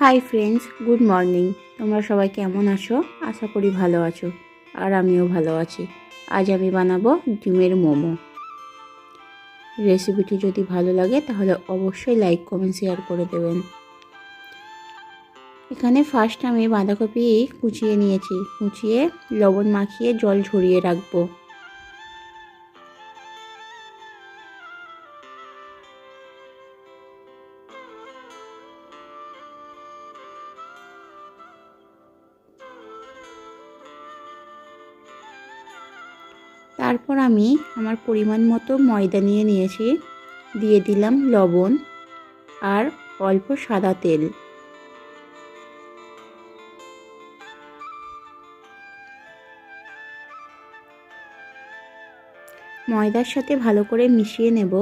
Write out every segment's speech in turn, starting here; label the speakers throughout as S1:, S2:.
S1: Hi friends, good morning. তোমরা সবাই কেমন আছো? আশা করি ভালো আছো আর আমিও ভালো আছি। আজ আমি বানাবো ডিমের মোমো। রেসিপিটি যদি ভালো লাগে, তাহলে অবশ্যই লাইক, কমেন্ট, শেয়ার করে দেবেন। এখানে ফার্স্ট আমি বাঁধাকপি কুচিয়ে নিয়েছি। কুচিয়ে লবণ মাখিয়ে জল ঝরিয়ে রাখব। আমি আমার পরিমাণ মতো ময়দা নিয়ে নিয়েছি, দিয়ে দিলাম লবণ আর অল্প সাদা তেল। ময়দার সাথে ভালো করে মিশিয়ে নেব।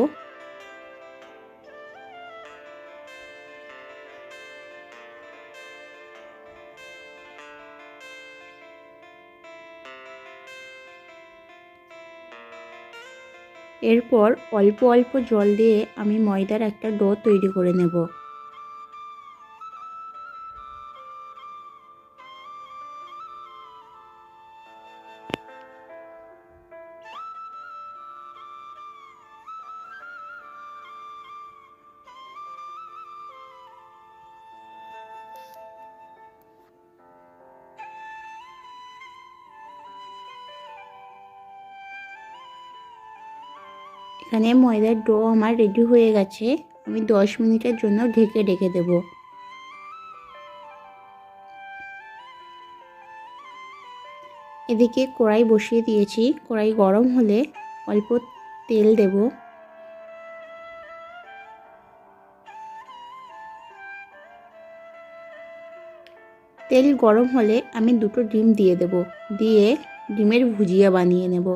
S1: এরপর অল্প অল্প জল দিয়ে আমি ময়দার একটা ডো তৈরি করে নেব। এখানে ময়দার ডো আমার রেডি হয়ে গেছে। আমি দশ মিনিটের জন্য ঢেকে রেখে দেব। এদিকে কড়াই বসিয়ে দিয়েছি। কড়াই গরম হলে অল্প তেল দেব। তেল গরম হলে আমি দুটো ডিম দিয়ে দেব। দিয়ে ডিমের ভুজিয়া বানিয়ে নেব।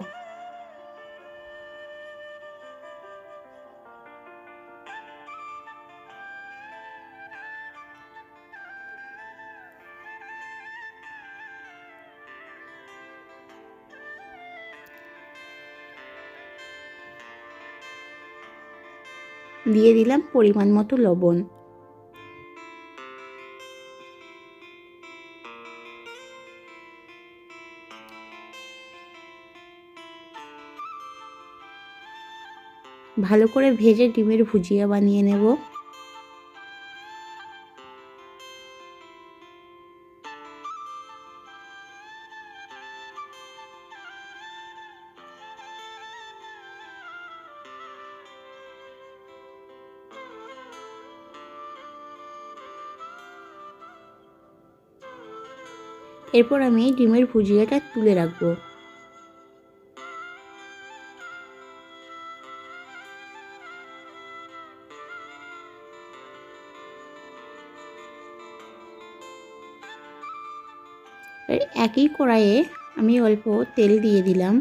S1: দিয়ে দিলাম পরিমাণ মতো লবণ। ভালো করে ভেজে ডিমের ভুজিয়া বানিয়ে নেব। এরপর আমি ডিমের ভুজিয়াটা তুলে রাখব। একই কড়াইয়ে আমি অল্প তেল দিয়ে দিলাম।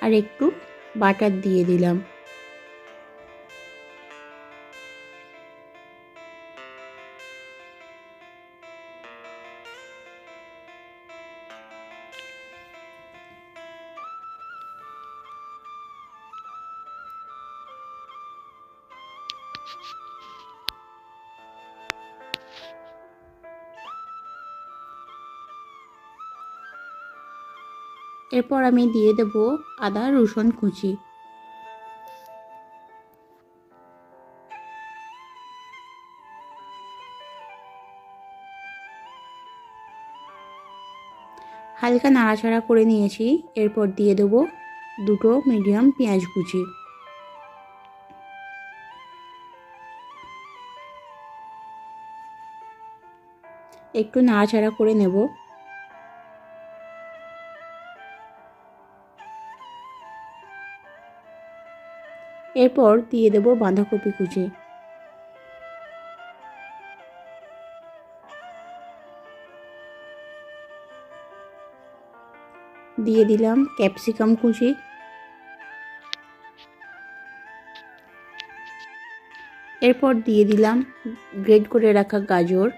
S1: আর একটু বাটার দিয়ে দিলাম। এরপর আমি দিয়ে দেব আদা, রসুন কুচি। হালকা নাড়াচাড়া করে নিয়েছি। এরপর দিয়ে দেব দুটো মিডিয়াম পেঁয়াজ কুচি। একটু নাড়াচাড়া করে নেব। এরপর দিয়ে দেব বাঁধাকপি কুচি। দিয়ে দিলাম ক্যাপসিকাম কুচি। এরপর দিয়ে দিলাম গ্রেড করে রাখা গাজর।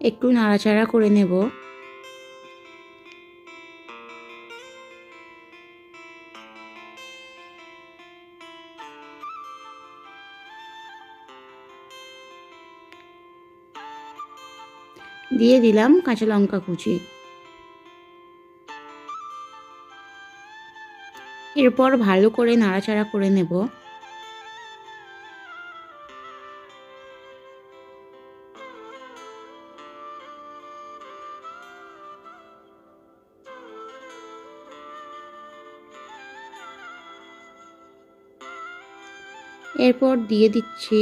S1: একটু নাড়াচাড়া করে নেব। দিয়ে দিলাম কাঁচা লঙ্কা কুচি। এরপর ভালো করে নাড়াচাড়া করে নেব। এরপর দিয়ে দিচ্ছি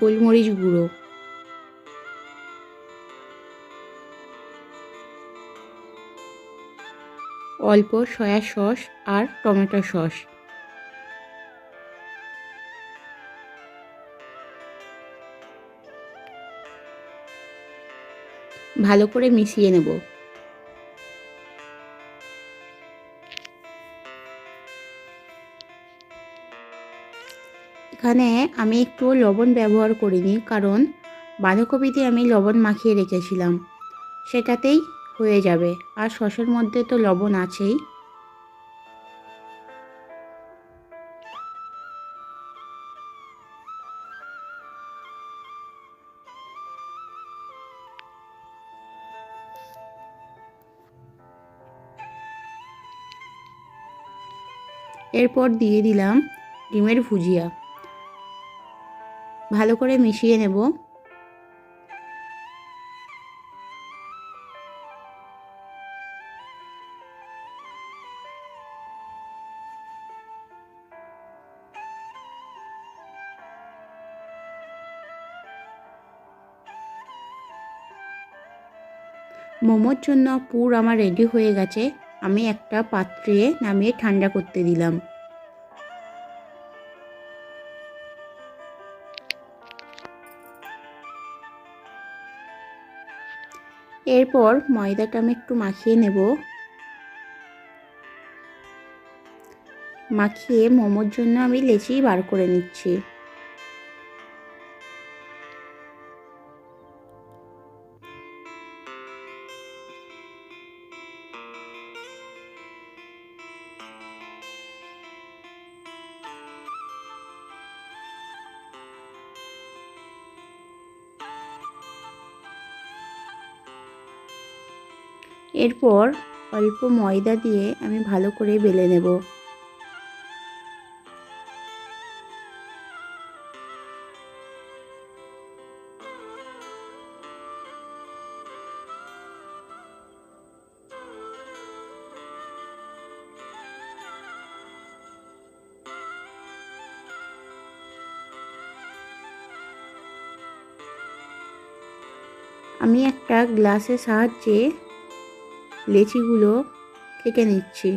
S1: গোলমরিচ গুঁড়ো। অল্প সয়া সস আর টমেটো সস। ভালো করে মিশিয়ে নেব। এখানে আমি একটু লবণ ব্যবহার করিনি, কারণ বাঁধাকপিতে আমি লবণ মাখিয়ে রেখেছিলাম। সেটাতেই হয়ে যাবে। আর সসের মধ্যে তো লবণ আছেই। এরপর দিয়ে দিলাম ডিমের ভুজিয়া। ভালো করে মিশিয়ে নেব। মোমোর জন্য পুর আমার রেডি হয়ে গেছে। আমি একটা পাত্রে নামিয়ে ঠান্ডা করতে দিলাম। এরপর ময়দাটা আমি একটু মাখিয়ে নেব। মাখিয়ে মোমোর জন্য আমি লেচি বার করে নিচ্ছি। এরপর অল্প ময়দা দিয়ে আমি ভালো করে বেলে নেব। আমি একটা গ্লাসের সাহায্যে লেচিগুলো কেটে নিচ্ছি।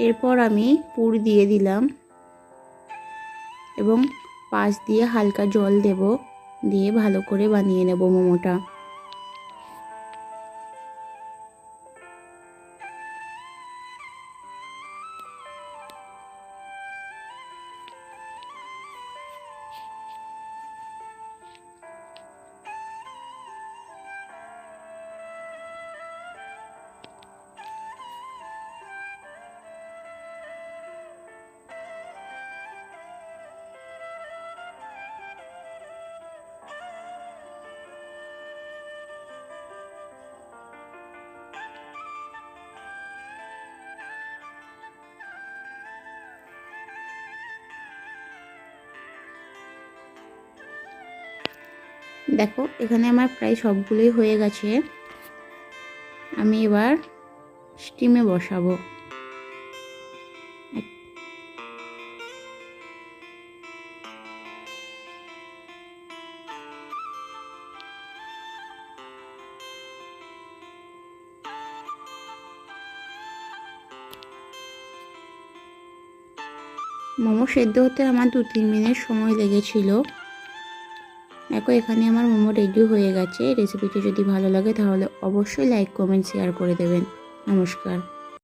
S1: এরপর আমি পুর দিয়ে দিলাম এবং পাশ দিয়ে হালকা জল দেব, দিয়ে ভালো করে বানিয়ে নেব মোমোটা। দেখো, এখানে আমার প্রায় সবগুলোই হয়ে গেছে। আমি এবার স্টিমে বসাবো। মোমো সেদ্ধ হতে আমার দু তিন মিনিট সময় লেগেছিল। দেখো, এখানে আমার মোমো রেডি হয়ে গেছে। রেসিপিটি যদি ভালো লাগে, তাহলে অবশ্যই লাইক কমেন্ট শেয়ার করে দেবেন। নমস্কার।